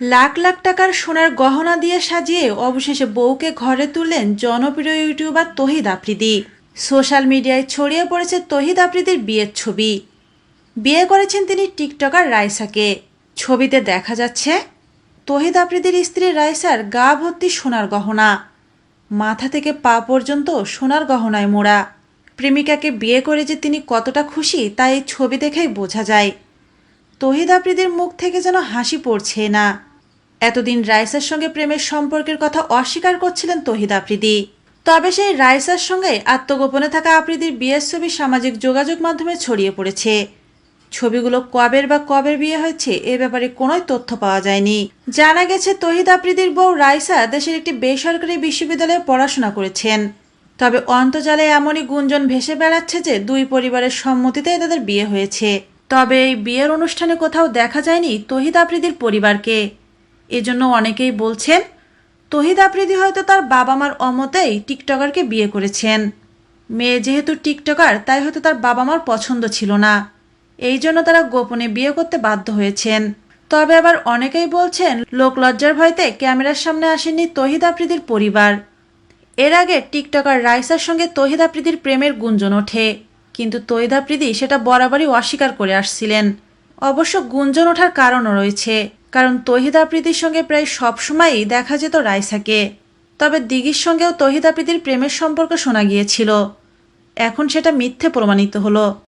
লাখ লাখ টাকার সোনার গহনা দিয়ে সাজিয়ে অবশেষে বউকে ঘরে তুললেন জনপ্রিয় ইউটিউবার তহিদ আফ্রিদি। সোশ্যাল মিডিয়ায় ছড়িয়ে পড়েছে তহিদ আফ্রিদির বিয়ের ছবি। বিয়ে করেছেন তিনি টিকটকার রাইসাকে। ছবিতে দেখা যাচ্ছে, তহিদ আফ্রিদির স্ত্রী রাইসার গা ভর্তি সোনার গহনা। মাথা থেকে পা পর্যন্ত সোনার গহনায় মোড়া। প্রেমিকাকে বিয়ে করে যে তিনি কতটা খুশি, তা এই ছবি দেখেই বোঝা যায়। তহিদ আফ্রিদির মুখ থেকে যেন হাসি পড়ছে না। এতদিন রাইসার সঙ্গে প্রেমের সম্পর্কের কথা অস্বীকার করছিলেন তহিদ আফ্রিদি। তবে সেই রাইসার সঙ্গে আত্মগোপনে থাকা আফ্রিদির বিয়ের ছবি সামাজিক যোগাযোগ মাধ্যমে ছড়িয়ে পড়েছে। ছবিগুলো কবের বা কবের বিয়ে হয়েছে এ ব্যাপারে কোনোই তথ্য পাওয়া যায়নি। জানা গেছে, তহিদ আফ্রিদির বউ রাইসা দেশের একটি বেসরকারি বিশ্ববিদ্যালয়ে পড়াশোনা করেছেন। তবে অন্তজালে এমনই গুঞ্জন ভেসে বেড়াচ্ছে যে দুই পরিবারের সম্মতিতে তাদের বিয়ে হয়েছে। তবে এই বিয়ের অনুষ্ঠানে কোথাও দেখা যায়নি তহিদ আফ্রিদির পরিবারকে। এজন্য অনেকেই বলছেন, তহিদ আফ্রিদি হয়তো তার বাবা মার অমতেই টিকটকারকে বিয়ে করেছেন। মেয়ে যেহেতু টিকটকার, তাই হয়তো তার বাবা মার পছন্দ ছিল না। এই জন্য তারা গোপনে বিয়ে করতে বাধ্য হয়েছেন। তবে আবার অনেকেই বলছেন লোক লজ্জার ভয়তে ক্যামেরার সামনে আসেননি তহিদ আফ্রিদির পরিবার। এর আগে টিকটকার রাইসার সঙ্গে তহিদ আফ্রিদির প্রেমের গুঞ্জন ওঠে। কিন্তু তহিদ আফ্রিদি সেটা বরাবরই অস্বীকার করে আসছিলেন। অবশ্য গুঞ্জন ওঠার কারণও রয়েছে। কারণ তহিদ আফ্রিদির সঙ্গে প্রায় সবসময়ই দেখা যেত রাইসাকে। তবে দিঘির সঙ্গেও তহিদ আফ্রিদির প্রেমের সম্পর্ক শোনা গিয়েছিল। এখন সেটা মিথ্যে প্রমাণিত হলো।